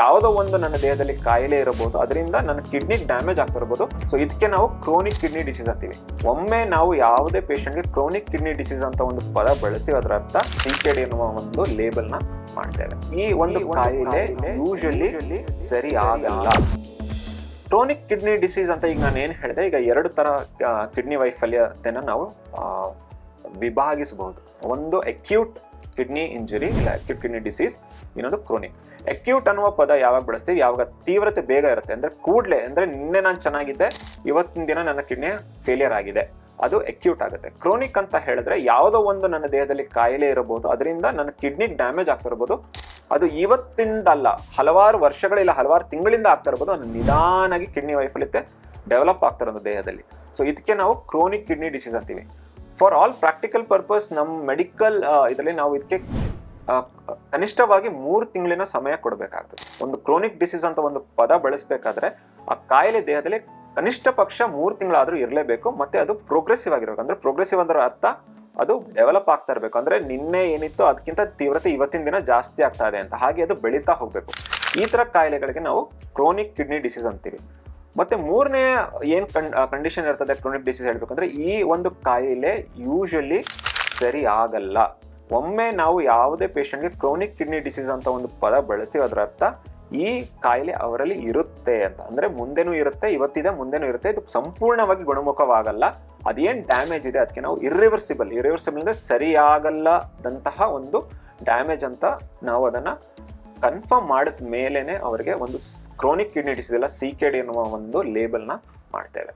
ಯಾವುದೋ ಒಂದು ನನ್ನ ದೇಹದಲ್ಲಿ ಕಾಯಿಲೆ ಇರಬಹುದು ಅದರಿಂದ ನನ್ನ ಕಿಡ್ನಿ ಡ್ಯಾಮೇಜ್ ಆಗ್ತಾ ಇರಬಹುದು. ಸೊ ಇದಕ್ಕೆ ನಾವು ಕ್ರೋನಿಕ್ ಕಿಡ್ನಿ ಡಿಸೀಸ್ ಅಂತೀವಿ. ಒಮ್ಮೆ ನಾವು ಯಾವುದೇ ಪೇಷಂಟ್ಗೆ ಕ್ರೋನಿಕ್ ಕಿಡ್ನಿ ಡಿಸೀಸ್ ಅಂತ ಒಂದು ಪದ ಬಳಸ್ತೀವಿ ಅದರ ಅರ್ಥ ಸಿಕೆಡಿ ಎನ್ನುವ ಒಂದು ಲೇಬಲ್ನ ಮಾಡ್ತೇವೆ. ಈ ಒಂದು ಕಾಯಿಲೆ ಯೂಶಲಿ ಸರಿ ಆಗಲ್ಲ. ಕ್ರೋನಿಕ್ ಕಿಡ್ನಿ ಡಿಸೀಸ್ ಅಂತ ಈಗ ನಾನು ಏನು ಹೇಳಿದೆ ಈಗ ಎರಡು ತರ ಕಿಡ್ನಿ ವೈಫಲ್ಯತೆನ ನಾವು ವಿಭಾಗಿಸಬಹುದು. ಒಂದು ಅಕ್ಯೂಟ್ ಕಿಡ್ನಿ ಇಂಜುರಿ ಇಲ್ಲ ಅಕ್ಯೂಟ್ ಕಿಡ್ನಿ ಡಿಸೀಸ್ ಇನ್ನೊಂದು ಕ್ರೋನಿಕ್ ಅಕ್ಯೂಟ್ ಅನ್ನುವ ಪದ ಯಾವಾಗ ಬಳಸ್ತೀವಿ? ಯಾವಾಗ ತೀವ್ರತೆ ಬೇಗ ಇರುತ್ತೆ. ಅಂದ್ರೆ ಕೂಡ್ಲೆ, ಅಂದ್ರೆ ನಿನ್ನೆ ನಾನು ಚೆನ್ನಾಗಿದ್ದೆ, ಇವತ್ತಿನ ದಿನ ನನ್ನ ಕಿಡ್ನಿ ಫೇಲಿಯರ್ ಆಗಿದೆ. ಅದು ಅಕ್ಯೂಟ್ ಆಗುತ್ತೆ. ಕ್ರೋನಿಕ್ ಅಂತ ಹೇಳಿದ್ರೆ ಯಾವುದೋ ಒಂದು ನನ್ನ ದೇಹದಲ್ಲಿ ಕಾಯಿಲೆ ಇರಬಹುದು, ಅದರಿಂದ ನನ್ನ ಕಿಡ್ನಿಗೆ ಡ್ಯಾಮೇಜ್ ಆಗ್ತಾ ಇರಬಹುದು. ಅದು ಇವತ್ತಿಂದಲ್ಲ, ಹಲವಾರು ವರ್ಷಗಳಿಲ್ಲ, ಹಲವಾರು ತಿಂಗಳಿಂದ ಆಗ್ತಾ ಇರ್ಬೋದು ಅದು ನಿಧಾನಾಗಿ ಕಿಡ್ನಿ ವೈಫಲ್ಯತೆ ಡೆವಲಪ್ ಆಗ್ತಾ ಇರೋದು ದೇಹದಲ್ಲಿ. ಸೊ ಇದಕ್ಕೆ ನಾವು ಕ್ರೋನಿಕ್ ಕಿಡ್ನಿ ಡಿಸೀಸ್ ಅಂತೀವಿ. ಫಾರ್ ಆಲ್ ಪ್ರಾಕ್ಟಿಕಲ್ ಪರ್ಪಸ್ ನಮ್ಮ ಮೆಡಿಕಲ್ ಇದರಲ್ಲಿ ನಾವು ಇದಕ್ಕೆ ಕನಿಷ್ಠವಾಗಿ ಮೂರು ತಿಂಗಳಿನ ಸಮಯ ಕೊಡಬೇಕಾಗ್ತದೆ. ಒಂದು ಕ್ರೋನಿಕ್ ಡಿಸೀಸ್ ಅಂತ ಒಂದು ಪದ ಬಳಸಬೇಕಾದ್ರೆ, ಆ ಕಾಯಿಲೆ ದೇಹದಲ್ಲಿ ಕನಿಷ್ಠ ಪಕ್ಷ ಮೂರು ತಿಂಗಳಾದರೂ ಇರಲೇಬೇಕು, ಮತ್ತೆ ಅದು ಪ್ರೋಗ್ರೆಸಿವ್ ಆಗಿರಬೇಕು. ಅಂದರೆ ಪ್ರೋಗ್ರೆಸಿವ್ ಅಂದ್ರೆ ಅರ್ಥ, ಅದು ಡೆವಲಪ್ ಆಗ್ತಾ ಇರಬೇಕು. ಅಂದರೆ ನಿನ್ನೆ ಏನಿತ್ತು ಅದಕ್ಕಿಂತ ತೀವ್ರತೆ ಇವತ್ತಿನ ದಿನ ಜಾಸ್ತಿ ಆಗ್ತಾ ಇದೆ ಅಂತ. ಹಾಗೆ ಅದು ಬೆಳೀತಾ ಹೋಗಬೇಕು. ಈ ಥರ ಕಾಯಿಲೆಗಳಿಗೆ ನಾವು ಕ್ರೋನಿಕ್ ಕಿಡ್ನಿ ಡಿಸೀಸ್ ಅಂತೀವಿ. ಮತ್ತೆ ಮೂರನೇ ಏನ್ ಕಂಡೀಷನ್ ಇರ್ತದೆ ಕ್ರೋನಿಕ್ ಡಿಸೀಸ್ ಹೇಳ್ಬೇಕಂದ್ರೆ, ಈ ಒಂದು ಕಾಯಿಲೆ ಯೂಶಲಿ ಸರಿ ಆಗಲ್ಲ. ಒಮ್ಮೆ ನಾವು ಯಾವುದೇ ಪೇಷಂಟ್ಗೆ ಕ್ರೋನಿಕ್ ಕಿಡ್ನಿ ಡಿಸೀಸ್ ಅಂತ ಒಂದು ಪದ ಬಳಸ್ತೀವಿ, ಅದರ ಅರ್ಥ ಈ ಕಾಯಿಲೆ ಅವರಲ್ಲಿ ಇರುತ್ತೆ ಅಂತ. ಅಂದ್ರೆ ಮುಂದೆನೂ ಇರುತ್ತೆ, ಇವತ್ತಿದೆ ಮುಂದೆನೂ ಇರುತ್ತೆ, ಇದು ಸಂಪೂರ್ಣವಾಗಿ ಗುಣಮುಖವಾಗಲ್ಲ. ಅದೇನು ಡ್ಯಾಮೇಜ್ ಇದೆ, ಅದಕ್ಕೆ ನಾವು ಇರ್ರಿವರ್ಸಿಬಲ್ ಇರ್ರಿವರ್ಸಿಬಲ್ ಅಂದ್ರೆ ಸರಿಯಾಗಲ್ಲದಂತಹ ಒಂದು ಡ್ಯಾಮೇಜ್ ಅಂತ ನಾವು ಅದನ್ನ ಕನ್ಫರ್ಮ್ ಮಾಡಿದ ಮೇಲೇ ಅವರಿಗೆ ಒಂದು ಕ್ರೋನಿಕ್ ಕಿಡ್ನಿ ಡಿಸೀಸ್ ಎಲ್ಲ ಸಿ ಕೆ ಡಿ ಒಂದು ಲೇಬಲ್ನ ಮಾಡ್ತೇವೆ